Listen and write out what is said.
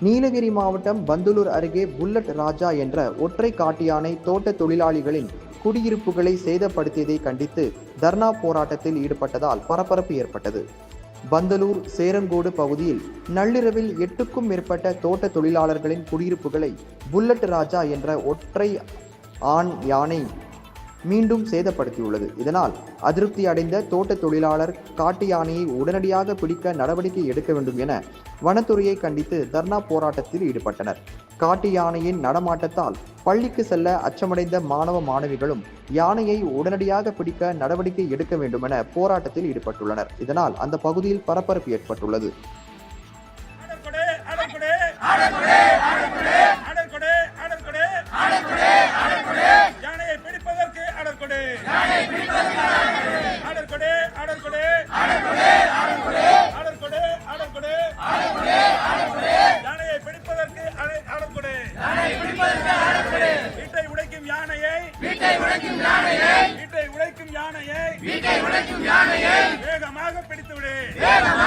நீலகிரி மாவட்டம் பந்துலூர் அருகே புல்லட் ராஜா என்ற ஒற்றை காட்டு யானை தோட்ட தொழிலாளிகளின் குடியிருப்புகளை சேதப்படுத்தியதை கண்டித்து தர்ணா போராட்டத்தில் ஈடுபட்டதால் பரபரப்பு ஏற்பட்டது. பந்தலூர் சேரங்கோடு பகுதியில் நள்ளிரவில் எட்டுக்கும் மேற்பட்ட தோட்ட தொழிலாளர்களின் குடியிருப்புகளை புல்லட் ராஜா என்ற ஒற்றை ஆண் யானை மீண்டும் சேதப்படுத்தியுள்ளது. இதனால் அதிருப்தி அடைந்த தோட்ட தொழிலாளர் காட்டு யானையை உடனடியாக பிடிக்க நடவடிக்கை எடுக்க வேண்டும் என வனத்துறையை கண்டித்து தர்ணா போராட்டத்தில் ஈடுபட்டனர். காட்டு யானையின் நடமாட்டத்தால் பள்ளிக்கு செல்ல அச்சமடைந்த மாணவ மாணவிகளும் யானையை உடனடியாக பிடிக்க நடவடிக்கை எடுக்க வேண்டும் என போராட்டத்தில் ஈடுபட்டுள்ளனர். இதனால் அந்த பகுதியில் பரபரப்பு ஏற்பட்டுள்ளது. வீட்டை உடைக்கும் யானையை. வீட்டை உடைக்கும் யானையை வீட்டை உடைக்கும் யானையை. வேகமாக பிடித்து விடு வேகமாக